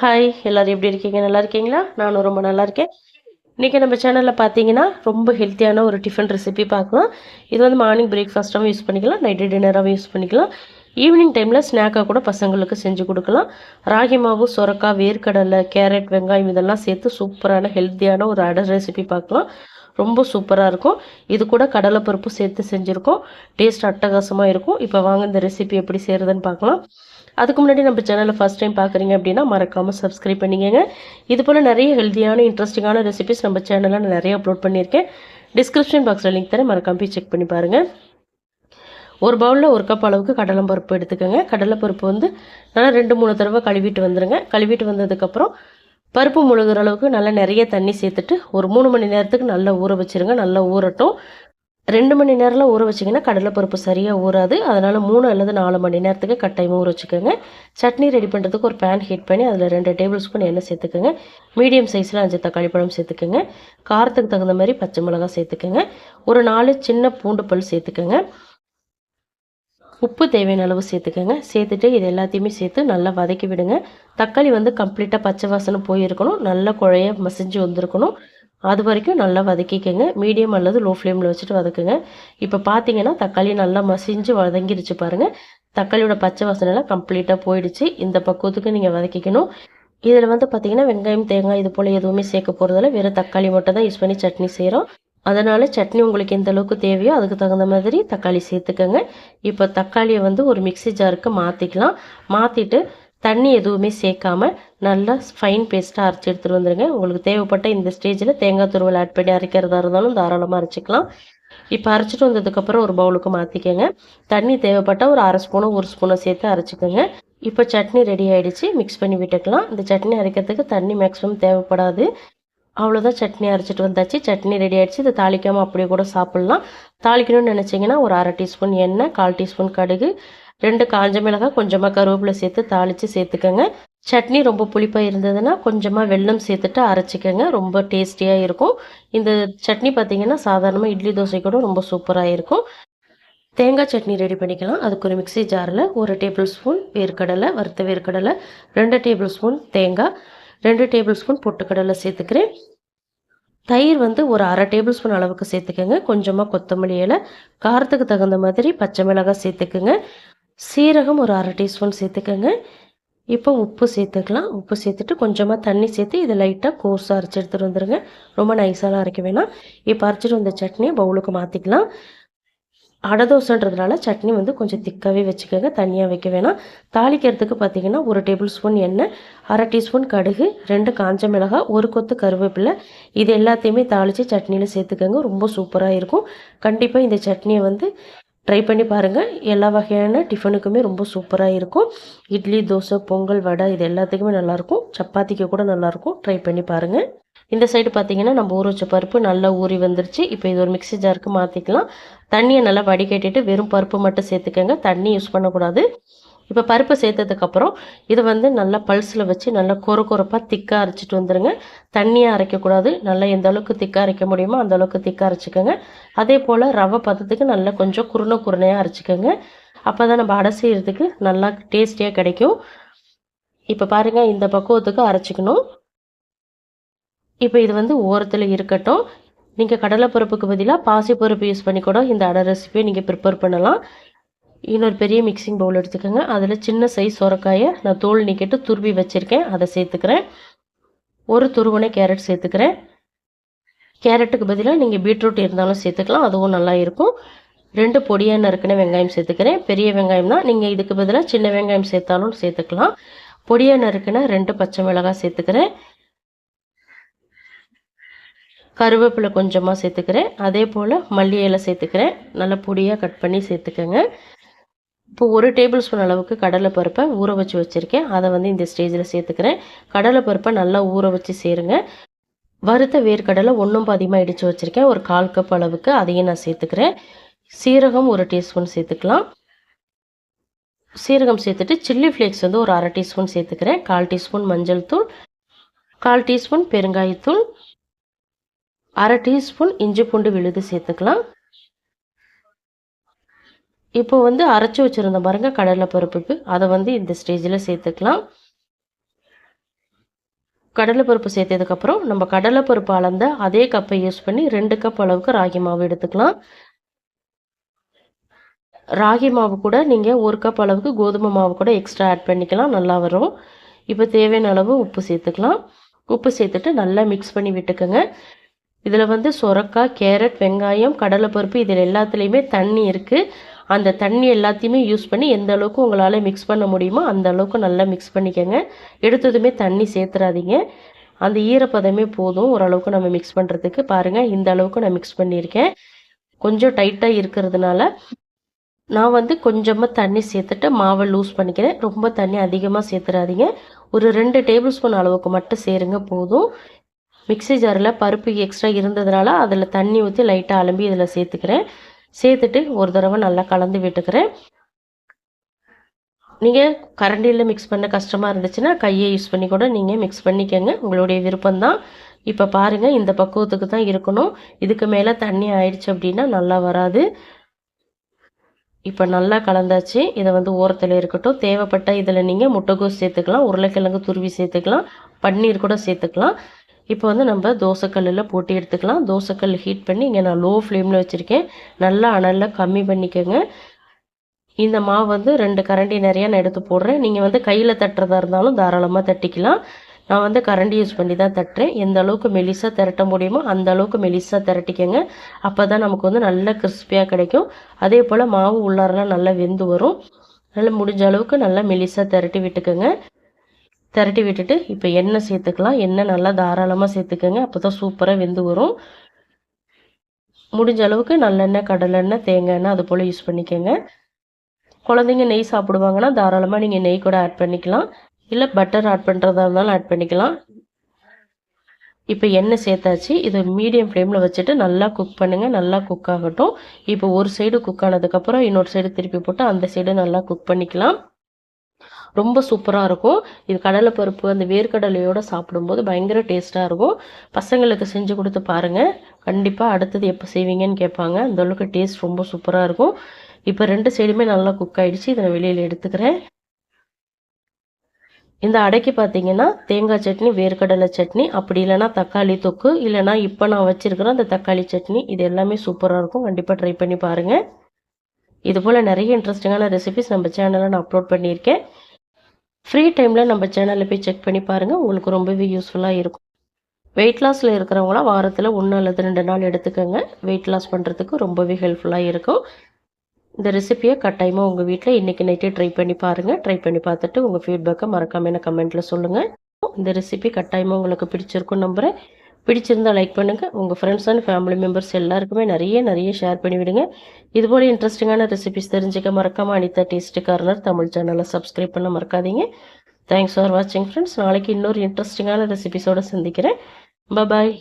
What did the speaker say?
Hi எல்லோரும் எப்படி இருக்கீங்க? நல்லா இருக்கீங்களா? நானும் ரொம்ப நல்லா இருக்கேன். இன்றைக்கி நம்ம சேனலில் பார்த்தீங்கன்னா ரொம்ப ஹெல்த்தியான ஒரு டிஃபன் ரெசிபி பார்க்கலாம். இது வந்து மார்னிங் பிரேக்ஃபாஸ்ட்டாகவும் யூஸ் பண்ணிக்கலாம். நைட்டு டின்னராகவும் யூஸ் பண்ணிக்கலாம். ஈவினிங் டைமில் ஸ்நாக்காக கூட பசங்களுக்கு செஞ்சு கொடுக்கலாம். ராகி மாவு சுரக்காய் வேர்க்கடலை கேரட் வெங்காயம் இதெல்லாம் சேர்த்து சூப்பரான ஹெல்த்தியான ஒரு அடர் ரெசிபி பார்க்கலாம். ரொம்ப சூப்பராக இருக்கும். இது கூட கடலைப்பருப்பு சேர்த்து செஞ்சுருக்கோம். டேஸ்ட் அட்டகாசமாக இருக்கும். இப்போ வாங்க இந்த ரெசிபி எப்படி செய்கிறதுன்னு பார்க்கலாம். அதுக்கு முன்னாடி நம்ம சேனலை ஃபஸ்ட் டைம் பார்க்குறீங்க அப்படின்னா மறக்காமல் சப்ஸ்கிரைப் பண்ணிக்கங்க. இது போல் நிறைய ஹெல்த்தியான இன்ட்ரெஸ்டிங்கான ரெசிபிஸ் நம்ம சேனலில் நான் நிறைய அப்லோட் பண்ணியிருக்கேன். டிஸ்கிரிப்ஷன் பாக்ஸில் லிங்க் தரேன். மறக்காம போய் செக் பண்ணி பாருங்கள் ஒரு பவுலில் ஒரு கப் அளவுக்கு கடலைப்பருப்பு எடுத்துக்கோங்க. கடலைப்பருப்பு வந்து நல்லா ரெண்டு மூணு தடவை கழுவிட்டு வந்துடுங்க கழுவிட்டு வந்ததுக்கப்புறம் பருப்பு முழுகிற அளவுக்கு நல்லா நிறைய தண்ணி சேர்த்துட்டு ஒரு மூணு மணி நேரத்துக்கு நல்லா ஊற வச்சுருங்க. நல்லா ஊறட்டும். ரெண்டு மணி நேரம்லாம் ஊற வச்சிங்கன்னா கடலைப்பருப்பு சரியாக ஊறாது. அதனால் மூணு அல்லது நாலு மணி நேரத்துக்கு கட்டாயமாக ஊற வச்சுக்கோங்க. சட்னி ரெடி பண்ணுறதுக்கு ஒரு பேன் ஹீட் பண்ணி அதில் ரெண்டு டேபிள் ஸ்பூன் எண்ணெய் சேர்த்துக்கோங்க. மீடியம் சைஸில் அஞ்சு தக்காளி பழம் சேர்த்துக்கோங்க. காரத்துக்கு தகுந்த மாதிரி பச்சை மிளகாய் சேர்த்துக்கோங்க. ஒரு நாலு சின்ன பூண்டு பல் சேர்த்துக்கோங்க. உப்பு தேவையான அளவு சேர்த்துக்கோங்க. சேர்த்துட்டு இது எல்லாத்தையுமே சேர்த்து நல்லா வதக்கி விடுங்க. தக்காளி வந்து கம்ப்ளீட்டாக பச்சை வாசனை போயிருக்கணும். நல்லா குழைய மசிஞ்சு வந்திருக்கணும். அது வரைக்கும் நல்லா வதக்கிக்கோங்க. மீடியம் அல்லது லோ ஃப்ளேமில் வச்சுட்டு வதக்குங்க. இப்போ பார்த்தீங்கன்னா தக்காளி நல்லா மசிஞ்சு வதங்கிருச்சு பாருங்கள் தக்காளியோட பச்சை வாசனைலாம் கம்ப்ளீட்டாக போயிடுச்சு. இந்த பக்குவத்துக்கு நீங்கள் வதக்கிக்கணும். இதில் வந்து பார்த்தீங்கன்னா வெங்காயம் தேங்காய் இது போல் எதுவுமே சேர்க்க போகிறதில்ல வெறும் தக்காளி மட்டும் தான் யூஸ் பண்ணி சட்னி செய்கிறோம் அதனால் சட்னி உங்களுக்கு எந்த அளவுக்கு தேவையோ அதுக்கு தகுந்த மாதிரி தக்காளி சேர்த்துக்கோங்க. இப்போ தக்காளியை வந்து ஒரு மிக்சி ஜாருக்கு மாற்றிக்கலாம் மாற்றிட்டு தண்ணி எதுவுமே சேர்க்காம நல்லா ஃபைன் பேஸ்ட்டாக அரைச்சி எடுத்துகிட்டு வந்துடுங்க உங்களுக்கு தேவைப்பட்ட இந்த ஸ்டேஜில் தேங்காய் துருவல் ஆட் பண்ணி அரைக்கிறதா இருந்தாலும் தாராளமாக அரைச்சிக்கலாம். இப்போ அரைச்சிட்டு வந்ததுக்கப்புறம் ஒரு பவுலுக்கு மாற்றிக்கோங்க தண்ணி தேவைப்பட்டால் ஒரு அரை ஸ்பூனோ ஒரு ஸ்பூனோ சேர்த்து அரைச்சிக்கோங்க. இப்போ சட்னி ரெடி ஆகிடுச்சு மிக்ஸ் பண்ணி விட்டுக்கலாம். இந்த சட்னி அரைக்கிறதுக்கு தண்ணி மேக்ஸிமம் தேவைப்படாது. அவ்வளோதான் சட்னி அரைச்சிட்டு வந்தாச்சு. சட்னி ரெடி ஆகிடுச்சு இதை தாளிக்காமல் அப்படியே கூட சாப்பிட்லாம். தாளிக்கணும்னு நினச்சிங்கன்னா ஒரு அரை டீஸ்பூன் எண்ணெய் கால் டீஸ்பூன் கடுகு ரெண்டு காஞ்ச மிளகாய் கொஞ்சமாக கருவேப்பிலை சேர்த்து தாளித்து சேர்த்துக்கோங்க. சட்னி ரொம்ப புளிப்பாக இருந்ததுன்னா கொஞ்சமாக வெல்லம் சேர்த்துட்டு அரைச்சிக்கோங்க. ரொம்ப டேஸ்டியாக இருக்கும். இந்த சட்னி பார்த்திங்கன்னா சாதாரணமாக இட்லி தோசை கூட ரொம்ப சூப்பராக இருக்கும். தேங்காய் சட்னி ரெடி பண்ணிக்கலாம். அதுக்கு ஒரு மிக்சி ஜாரில் ஒரு டேபிள் ஸ்பூன் வேர்க்கடலை வறுத்த வேர்க்கடலை ரெண்டு டேபிள் ஸ்பூன் தேங்காய் ரெண்டு டேபிள் ஸ்பூன் பொட்டுக்கடலை சேர்த்துக்கிறேன். தயிர் வந்து ஒரு அரை டேபிள் ஸ்பூன் அளவுக்கு சேர்த்துக்கோங்க. கொஞ்சமாக கொத்தமல்லி இலை காரத்துக்கு தகுந்த மாதிரி பச்சை மிளகாய் சேர்த்துக்குங்க. சீரகம் ஒரு அரை டீஸ்பூன் சேர்த்துக்கோங்க. இப்போ உப்பு சேர்த்துக்கலாம். உப்பு சேர்த்துட்டு கொஞ்சமாக தண்ணி சேர்த்து இதை லைட்டாக கோர்ஸாக அரைச்சி எடுத்துகிட்டு வந்துடுங்க ரொம்ப நைஸாலாம் அரைக்க வேணாம். இப்போ அரைச்சிட்டு வந்த சட்னியை பவுலுக்கு மாற்றிக்கலாம் அடை தோசைன்றதுனால சட்னி வந்து கொஞ்சம் திக்காகவே வச்சுக்கோங்க. தனியாக வைக்க வேணாம். தாளிக்கிறதுக்கு பார்த்தீங்கன்னா ஒரு டேபிள் ஸ்பூன் எண்ணெய் அரை டீஸ்பூன் கடுகு ரெண்டு காஞ்ச மிளகாய் ஒரு கொத்து கருவேப்பிலை. இது எல்லாத்தையுமே தாளித்து சட்னியில் சேர்த்துக்கோங்க. ரொம்ப சூப்பராக இருக்கும். கண்டிப்பாக இந்த சட்னியை வந்து ட்ரை பண்ணி பாருங்கள் எல்லா வகையான டிஃபனுக்குமே ரொம்ப சூப்பராக இருக்கும். இட்லி தோசை பொங்கல் வடை இது எல்லாத்துக்குமே நல்லாயிருக்கும் சப்பாத்திக்கு கூட நல்லாயிருக்கும் ட்ரை பண்ணி பாருங்கள் இந்த சைடு பார்த்தீங்கன்னா நம்ம ஊற வச்ச பருப்பு நல்லா ஊறி வந்துருச்சு. இப்போ இது ஒரு மிக்சி ஜாருக்கு மாற்றிக்கலாம் தண்ணியை நல்லா வடிகட்டிட்டு வெறும் பருப்பு மட்டும் சேர்த்துக்கோங்க. தண்ணி யூஸ் பண்ணக்கூடாது. இப்போ பருப்பு சேர்த்ததுக்கப்புறம் இதை வந்து நல்லா பல்ஸில் வச்சு நல்லா கொர கொரப்பாக திக்காக அரைச்சிட்டு வந்துடுங்க தண்ணியாக அரைக்கக்கூடாது. நல்லா எந்த அளவுக்கு திக்காக அரைக்க முடியுமோ அந்த அளவுக்கு திக்காக அரைச்சிக்கோங்க. அதே போல் ரவை பதத்துக்கு நல்லா கொஞ்சம் குருணை குருணையாக அரைச்சிக்கோங்க. அப்போ தான் நம்ம அடை செய்கிறதுக்கு நல்லா டேஸ்டியாக கிடைக்கும். இப்போ பாருங்கள் இந்த பக்குவத்துக்கு அரைச்சிக்கணும். இப்போ இது வந்து ஓரத்தில் இருக்கட்டும். நீங்கள் கடலைப்பருப்புக்கு பதிலாக பாசிப்பருப்பு யூஸ் பண்ணி கூட இந்த அடை ரெசிபியை நீங்கள் ப்ரிப்பேர் பண்ணலாம். இன்னொரு பெரிய மிக்சிங் பவுல் எடுத்துக்கோங்க. அதில் சின்ன சைஸ் சுரக்காயை நான் தோல் நீக்கிட்டு துருவி வச்சுருக்கேன். அதை சேர்த்துக்கிறேன். ஒரு துருவனை கேரட் சேர்த்துக்கிறேன். கேரட்டுக்கு பதிலாக நீங்கள் பீட்ரூட் இருந்தாலும் சேர்த்துக்கலாம். அதுவும் நல்லா இருக்கும். ரெண்டு பொடியாக நறுக்கின வெங்காயம் சேர்த்துக்கிறேன். பெரிய வெங்காயம் தான் நீங்கள் இதுக்கு பதிலாக சின்ன வெங்காயம் சேர்த்தாலும் சேர்த்துக்கலாம். பொடியாக நறுக்கின ரெண்டு பச்சை மிளகாய் சேர்த்துக்கிறேன். கருவேப்பிலை கொஞ்சமாக சேர்த்துக்கிறேன். அதே போல் மல்லி இலை சேர்த்துக்கிறேன். நல்லா பொடியாக கட் பண்ணி சேர்த்துக்கோங்க. இப்போ ஒரு டேபிள் ஸ்பூன் அளவுக்கு கடலை பருப்பை ஊற வச்சு வச்சுருக்கேன். அதை வந்து இந்த ஸ்டேஜில் சேர்த்துக்கிறேன். கடலை பருப்பை நல்லா ஊற வச்சு சேருங்க. வறுத்த வேர்க்கடலை ஒன்றும் அதிகமாக இடித்து வச்சுருக்கேன். ஒரு கால் கப் அளவுக்கு அதையும் நான் சேர்த்துக்கிறேன். சீரகம் ஒரு டீஸ்பூன் சேர்த்துக்கலாம். சீரகம் சேர்த்துட்டு சில்லி ஃப்ளேக்ஸ் வந்து ஒரு அரை டீஸ்பூன் சேர்த்துக்கிறேன். கால் டீஸ்பூன் மஞ்சள் தூள் கால் டீஸ்பூன் பெருங்காயத்தூள் அரை டீஸ்பூன் இஞ்சி பூண்டு விழுது சேர்த்துக்கலாம். இப்போ வந்து அரைச்சி வச்சுருந்த பாருங்க கடலைப்பருப்புக்கு அதை வந்து இந்த ஸ்டேஜில் சேர்த்துக்கலாம். கடலைப்பருப்பு சேர்த்ததுக்கப்புறம் நம்ம கடலைப்பருப்பு அளந்த அதே கப்பை யூஸ் பண்ணி ரெண்டு கப் அளவுக்கு ராகி மாவு எடுத்துக்கலாம். ராகி மாவு கூட நீங்கள் ஒரு கப் அளவுக்கு கோதுமை மாவு கூட எக்ஸ்ட்ரா ஆட் பண்ணிக்கலாம் நல்லா வரும். இப்போ தேவையான அளவு உப்பு சேர்த்துக்கலாம். உப்பு சேர்த்துட்டு நல்லா மிக்ஸ் பண்ணி விட்டுக்கோங்க. இதில் வந்து சொரக்காய் கேரட் வெங்காயம் கடலைப்பருப்பு இதில் எல்லாத்துலேயுமே தண்ணி இருக்குது அந்த தண்ணி எல்லாத்தையுமே யூஸ் பண்ணி எந்த அளவுக்கு உங்களால் மிக்ஸ் பண்ண முடியுமோ அந்த அளவுக்கு நல்லா மிக்ஸ் பண்ணிக்கோங்க. எடுத்ததுமே தண்ணி சேர்த்துறாதீங்க. அந்த ஈரப்பதமே போதும். ஓரளவுக்கு நம்ம மிக்ஸ் பண்ணுறதுக்கு பாருங்கள் இந்த அளவுக்கு நான் மிக்ஸ் பண்ணியிருக்கேன். கொஞ்சம் டைட்டாக இருக்கிறதுனால நான் வந்து கொஞ்சமாக தண்ணி சேர்த்துட்டு மாவை லூஸ் பண்ணிக்கிறேன். ரொம்ப தண்ணி அதிகமாக சேர்த்துறாதீங்க. ஒரு ரெண்டு டேபிள் ஸ்பூன் அளவுக்கு மட்டும் சேருங்க. போதும். மிக்சி ஜாரில் பருப்பு எக்ஸ்ட்ரா இருந்ததுனால அதில் தண்ணி ஊற்றி லைட்டாக அலம்பி இதில் சேர்த்துக்கிறேன். சேர்த்துட்டு ஒரு தடவை நல்லா கலந்து விட்டுக்கிறேன். நீங்கள் கரண்டியில் மிக்ஸ் பண்ண கஷ்டமாக இருந்துச்சுன்னா கையை யூஸ் பண்ணி கூட நீங்கள் மிக்ஸ் பண்ணிக்கோங்க. உங்களுடைய விருப்பம்தான். இப்போ பாருங்கள் இந்த பக்குவத்துக்கு தான் இருக்கணும். இதுக்கு மேலே தண்ணி ஆயிடுச்சு அப்படின்னா நல்லா வராது. இப்போ நல்லா கலந்தாச்சு. இதை வந்து ஓரத்தில் இருக்கட்டும். தேவைப்பட்ட இதில் நீங்கள் முட்டைகோஸ் சேர்த்துக்கலாம். உருளைக்கிழங்கு துருவி சேர்த்துக்கலாம். பன்னீர் கூட சேர்த்துக்கலாம். இப்போ வந்து நம்ம தோசைக்கல்லில் போட்டு எடுத்துக்கலாம். தோசைக்கல் ஹீட் பண்ணி இங்கே நான் லோ ஃப்ளேமில் வச்சுருக்கேன். நல்லா அனலில் கம்மி பண்ணிக்கோங்க. இந்த மாவு வந்து ரெண்டு கரண்டி நிறையா நான் எடுத்து போடுறேன். நீங்கள் வந்து கையில் தட்டுறதா இருந்தாலும் தாராளமாக தட்டிக்கலாம். நான் வந்து கரண்டி யூஸ் பண்ணி தான் தட்டுறேன். எந்த அளவுக்கு மெலிசாக திரட்ட முடியுமோ அந்த அளவுக்கு மெலிசாக திரட்டிக்கங்க. அப்போ தான் நமக்கு வந்து நல்ல கிறிஸ்பியாக கிடைக்கும். அதே போல் மாவு உள்ளாரெலாம் நல்லா வெந்து வரும். நல்லா முடிஞ்ச அளவுக்கு நல்லா மெலிசாக திரட்டி விட்டுக்கோங்க. திரட்டி விட்டுட்டு இப்போ எண்ணெய் சேர்த்துக்கலாம். எண்ணெய் நல்லா தாராளமாக சேர்த்துக்கோங்க. அப்போ தான் சூப்பராக வெந்து வரும். முடிஞ்ச அளவுக்கு நல்லெண்ணெய் கடலெண்ணெய் தேங்காய் எண்ணெய் அது போல் யூஸ் பண்ணிக்கோங்க. குழந்தைங்க நெய் சாப்பிடுவாங்கன்னா தாராளமாக நீங்கள் நெய் கூட ஆட் பண்ணிக்கலாம். இல்லை பட்டர் ஆட் பண்ணுறதா இருந்தாலும் ஆட் பண்ணிக்கலாம். இப்போ எண்ணெய் சேர்த்தாச்சு. இதை மீடியம் ஃப்ளேமில் வச்சுட்டு நல்லா குக் பண்ணுங்கள் நல்லா குக் ஆகட்டும். இப்போ ஒரு சைடு குக் ஆனதுக்கப்புறம் இன்னொரு சைடு திருப்பி போட்டு அந்த சைடு நல்லா குக் பண்ணிக்கலாம். ரொம்ப சூப்பராக இருக்கும். இது கடலைப்பருப்பு அந்த வேர்க்கடலையோடு சாப்பிடும்போது பயங்கர டேஸ்ட்டாக இருக்கும். பசங்களுக்கு செஞ்சு கொடுத்து பாருங்கள் கண்டிப்பாக அடுத்தது எப்போ செய்வீங்கன்னு கேட்பாங்க. அந்தளவுக்கு டேஸ்ட் ரொம்ப சூப்பராக இருக்கும். இப்போ ரெண்டு சைடுமே நல்லா குக் ஆகிடுச்சு இதை வெளியில் எடுத்துக்கிறேன். இந்த அடைக்கு பார்த்தீங்கன்னா தேங்காய் சட்னி வேர்க்கடலை சட்னி அப்படி இல்லைனா தக்காளி தொக்கு இல்லைனா இப்போ நான் வச்சுருக்கிற அந்த தக்காளி சட்னி. இது எல்லாமே சூப்பராக இருக்கும். கண்டிப்பாக ட்ரை பண்ணி பாருங்கள் இது போல் நிறைய இன்ட்ரெஸ்டிங்கான ரெசிபிஸ் நம்ம சேனலில் நான் அப்லோட் பண்ணியிருக்கேன். ஃப்ரீ டைமில் நம்ம சேனலில் போய் செக் பண்ணி பாருங்கள் உங்களுக்கு ரொம்பவே யூஸ்ஃபுல்லாக இருக்கும். வெயிட் லாஸில் இருக்கிறவங்களாம் வாரத்தில் ஒன்று அல்லது ரெண்டு நாள் எடுத்துக்கோங்க. வெயிட் லாஸ் பண்ணுறதுக்கு ரொம்பவே ஹெல்ப்ஃபுல்லாக இருக்கும். இந்த ரெசிப்பியை கட்டாயமாக உங்கள் வீட்டில் இன்றைக்கி நைட்டே ட்ரை பண்ணி பாருங்கள் ட்ரை பண்ணி பார்த்துட்டு உங்கள் ஃபீட்பேக்கை மறக்காமல் என்ன கமெண்ட்டில் சொல்லுங்கள் இந்த ரெசிபி கட்டாயமாக உங்களுக்கு பிடிச்சிருக்கும் நம்புகிறேன் பிடிச்சிருந்தால் லைக் பண்ணுங்கள் உங்கள் ஃப்ரெண்ட்ஸ் அண்ட் ஃபேமிலி மெம்பர்ஸ் எல்லாருக்குமே நிறைய நிறைய ஷேர் பண்ணிவிடுங்க. இதுபோல் இன்ட்ரெஸ்டிங்கான ரெசிபிஸ் தெரிஞ்சுக்க மறக்காமல் அனிதா டேஸ்ட் கார்னர் தமிழ் சேனலை சப்ஸ்கிரைப் பண்ண மறக்காதீங்க. தேங்க்ஸ் ஃபார் வாட்சிங் ஃப்ரெண்ட்ஸ் நாளைக்கு இன்னொரு இன்ட்ரெஸ்டிங்கான ரெசிபிஸோடு சந்திக்கிறேன். பாய்